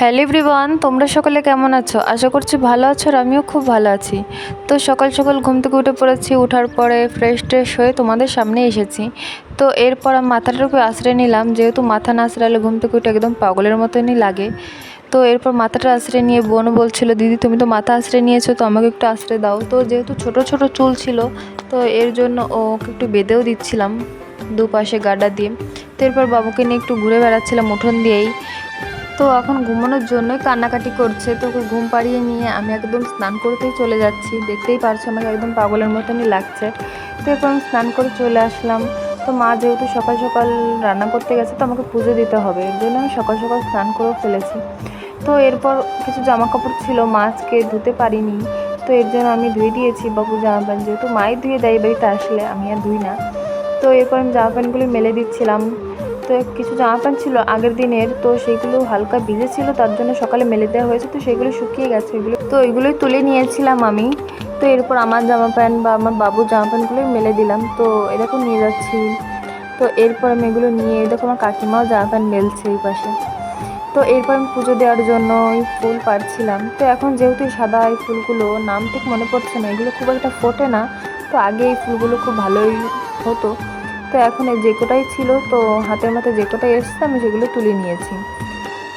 Hello everyone, তোমরা সকলে কেমন আছো? আশা করছি ভালো আছো আর আমিও খুব ভালো আছি। তো সকাল সকাল ঘুম থেকে উঠে পড়েছি ওঠার পরে ফ্রেশ ট্রেশ হয়ে তোমাদের সামনে এসেছি। তো এরপর আমি মাথাটাকে আশ্রয় নিলাম, যেহেতু মাথা না আশ্রালে ঘুম থেকে উঠে একদম পাগলের মতনই লাগে। তো এরপর মাথাটা আশ্রয় নিয়ে বোনও বলছিল, দিদি, তুমি তো মাথা আশ্রয় নিয়েছো, তো আমাকে একটু আশ্রয় দাও। তো যেহেতু ছোট ছোট চুল ছিল, তো এর জন্য ওকে একটু বেঁধেও দিচ্ছিলাম দুপাশে গাডা দিয়ে। তো এরপর বাবুকে নিয়ে একটু ঘুরে বেড়াচ্ছিলাম উঠোন দিয়েই। তো এখন ঘুমানোর জন্যই কান্নাকাটি করছে। তো ওকে ঘুম পাড়িয়ে নিয়ে আমি একদম স্নান করতেই চলে যাচ্ছি। দেখতেই পারছ আমাকে একদম পাগলের মতনই লাগছে। তো এরপর আমি স্নান করে চলে আসলাম। তো মা যেহেতু সকাল সকাল রান্না করতে গেছে, তো আমাকে পুজো দিতে হবে। এর জন্য আমি সকাল সকাল স্নান করেও ফেলেছি। তো এরপর কিছু জামা কাপড় ছিল মাছকে ধুতে পারিনি। তো এর জন্য আমি ধুয়ে দিয়েছি। বাবু জামা প্যান্ট যেহেতু মাই ধুয়ে দেয় বাড়িতে আসলে, আমি আর ধুই না। তো এরপর আমি জামা প্যান্টগুলি মেলে দিচ্ছিলাম। তো কিছু জামা প্যান্ট ছিল আগের দিনের, তো সেইগুলো হালকা ভিজে ছিল, তার জন্য সকালে মেলে দেওয়া হয়েছে, তো সেগুলো শুকিয়ে গেছে, এগুলো তো এগুলোই তুলে নিয়েছিলাম আমি। তো এরপর আমার জামা প্যান্ট বা আমার বাবুর জামা প্যান্টগুলোই মেলে দিলাম, তো এরকম নিয়ে যাচ্ছি। তো এরপর আমি এগুলো নিয়ে দেখো আমার কাকিমাও জামা প্যান্ট মেলছে এই পাশে। তো এরপর আমি পুজো দেওয়ার জন্য ওই ফুল পাড়ছিলাম। তো এখন যেহেতু সাদা এই ফুলগুলো, নাম ঠিক মনে পড়ছে না, এগুলো খুব একটা ফোটে না, তো আগে এই ফুলগুলো খুব ভালোই হতো। তো এখন এই যে কোটাই ছিল, তো হাতের মাথায় যে কোটাই এসছে আমি সেগুলো তুলে নিয়েছি।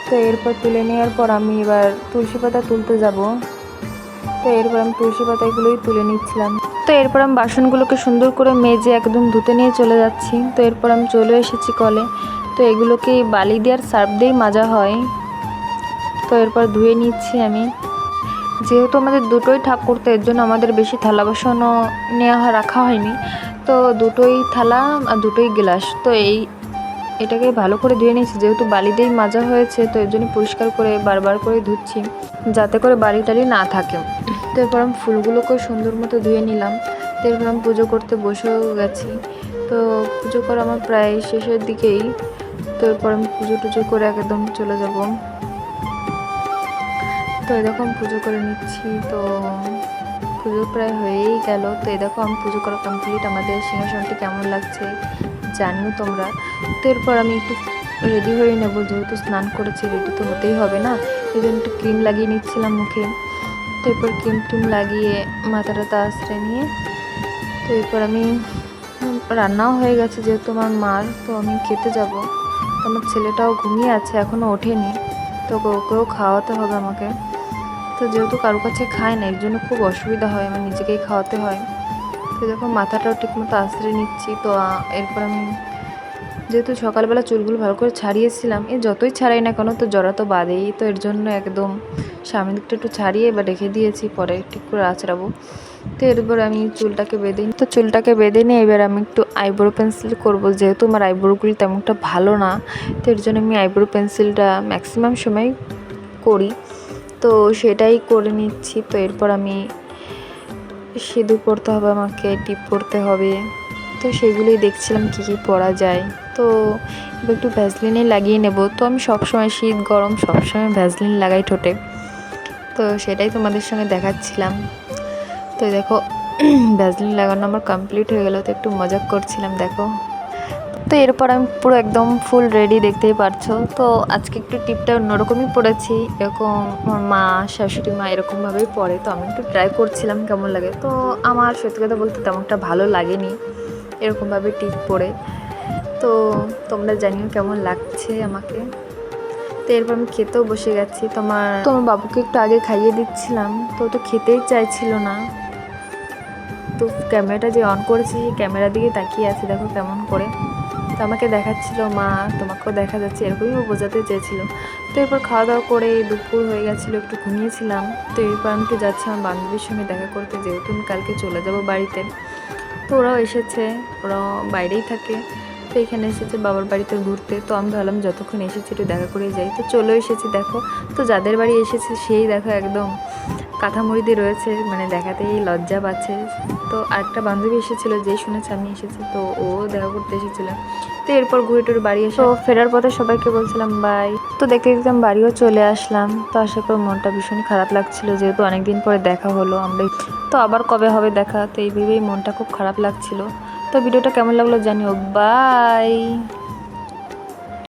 তো এরপর তুলে নেওয়ার পর আমি এবার তুলসী পাতা তুলতে যাব। তো এরপর আমি তুলসী পাতাগুলোই তুলে নিচ্ছিলাম। তো এরপর আমি বাসনগুলোকে সুন্দর করে মেজে একদম ধুতে নিয়ে চলে যাচ্ছি। তো এরপর আমি চলে এসেছি কলে। তো এগুলোকে বালি দিয়ে আর সার্ফ দিয়েই মাজা হয়। তো এরপর ধুয়ে নিচ্ছি আমি। যেহেতু আমাদের দুটোই ঠাকুর, তো এর জন্য আমাদের বেশি থালা বাসনও নেওয়া রাখা হয়নি। তো দুটোই থালা আর দুটোই গ্লাস। তো এই, এটাকে ভালো করে ধুয়ে নিয়েছি। যেহেতু বালিতেই মাজা হয়েছে, তো এর জন্য পরিষ্কার করে বারবার করে ধুচ্ছি, যাতে করে বাড়ি টাড়ি না থাকে। তো এরপর আমি ফুলগুলোকেও সুন্দর মতো ধুয়ে নিলাম। তো এরপর আমি পুজো করতে বসেও গেছি। তো পুজো করা আমার প্রায় শেষের দিকেই। তো এরপর আমি পুজো টুজো করে একদম চলে যাব। তো এরকম পুজো করে নিচ্ছি, তো পুজো প্রায় হয়েই গেল। তো আমি পুজো করা কমপ্লিট আমাদের সিংহাসনটি কেমন লাগছে জানিও তোমরা। তো এরপর আমি একটু রেডি হয়ে নেব, যেহেতু স্নান করেছি রেডি তো হতেই হবে না এই জন্য একটু ক্রিম লাগিয়ে নিচ্ছিলাম মুখে। তো এরপর ক্রিম ট্রিম লাগিয়ে মাথা টাথা আশ্রয় নিয়ে, তো এরপর আমি রান্নাও হয়ে গেছে যেহেতু আমার মার, তো আমি খেতে যাব। তো আমার ছেলেটাও ঘুমিয়ে আছে এখনও ওঠেনি, তো ওকেও খাওয়াতে হবে আমাকে। তো যেহেতু কারও কাছে খায় না, এর জন্য খুব অসুবিধা হয়, আমার নিজেকেই খাওয়াতে হয়। তো দেখো মাথাটাও ঠিকমতো আশ্রয় নিচ্ছি, তো এরপর আমি যেহেতু সকালবেলা চুলগুলো ভালো করে ছাড়িয়েছিলাম, এ যতই ছাড়াই না কেন, তো জড়া তো বাদেই, তো এর জন্য একদম সামনের দিকটা একটু ছাড়িয়ে বা রেখে দিয়েছি, পরে ঠিক করে আঁচড়াবো তো এরপর আমি চুলটাকে বেঁধে নিই তো চুলটাকে বেঁধে নিয়ে এবার আমি একটু আইব্রো পেন্সিল করব, যেহেতু আমার আইব্রোগুলি তেমনটা ভালো না, তো এর জন্য আমি আইব্রো পেন্সিলটা ম্যাক্সিমাম সময় করি। তো সেটাই করে নিচ্ছি। তো এরপর আমি সিঁদুর পরতে হবে, আমাকে টিপ পরতে হবে। তো সেগুলোই দেখছিলাম কী কী পরা যায়। তো এবার একটু ভ্যাসলিনে লাগিয়ে নেব। তো আমি সবসময় শীত, গরম সবসময় ভ্যাসলিন লাগাই ঠোঁটে। তো সেটাই তোমাদের সঙ্গে দেখাচ্ছিলাম। তো দেখো ভ্যাসলিন লাগানো আমার কমপ্লিট হয়ে গেলো। তো একটু মজা করছিলাম, দেখো। তো এরপর আমি পুরো একদম ফুল রেডি দেখতেই পারছ। তো আজকে একটু টিপটা অন্যরকমই পড়েছি। এরকম আমার মা, শাশুড়ি মা এরকমভাবেই পরে তো আমি একটু ট্রাই করছিলাম কেমন লাগে। তো আমার সত্যি কথা বলতে তেমনটা ভালো লাগেনি। এরকমভাবে টিপ পরে তো তোমরা জানিও কেমন লাগছে আমাকে। তো এরপর আমি খেতেও বসে গেছি। তোমার তোমার বাবুকে একটু আগে খাইয়ে দিচ্ছিলাম। তো তো খেতেই চাইছিল না। তো ক্যামেরাটা যে অন করেছি, সেই ক্যামেরার দিকে তাকিয়ে আছে। দেখো কেমন করে। তো আমাকে দেখাচ্ছিল, মা তোমাকেও দেখা যাচ্ছে, এরকমই ও বোঝাতে চেয়েছিল। তো এরপর খাওয়া দাওয়া করে দুপুর হয়ে গেছিল, একটু ঘুমিয়েছিলাম। তো এরপর আমি তো যাচ্ছি আমার বান্ধবীর সঙ্গে দেখা করতে, যেহেতু আমি কালকে চলে যাব বাড়িতে। তো ওরাও এসেছে, ওরাও বাইরেই থাকে। তো এখানে এসেছে বাবার বাড়িতে ঘুরতে। তো আমি ভাবলাম যতক্ষণ এসেছি একটু দেখা করে যাই। তো চলে এসেছি, দেখো। তো যাদের বাড়ি এসেছে সেই দেখো একদম কাঁথামুড়ি দিয়ে রয়েছে মানে দেখাতেই লজ্জা পাচ্ছে। তো আরেকটা বান্ধবী এসেছিল যেই শুনেছে আমি এসেছি, তো ও দেখা করতে এসেছিল। এরপর ঘুরে টুরে বাড়ি এসে। ফেরার পথে সবাইকে বলছিলাম, বাই। তো দেখতে দেখতে বাড়িও চলে আসলাম। তো আসার পর মনটা ভীষণ খারাপ লাগছিল, যেহেতু অনেকদিন পরে দেখা হলো আমরা তো আবার কবে হবে দেখা? তো এইভাবেই মনটা খুব খারাপ লাগছিল। তো ভিডিওটা কেমন লাগল জানিও। বাই।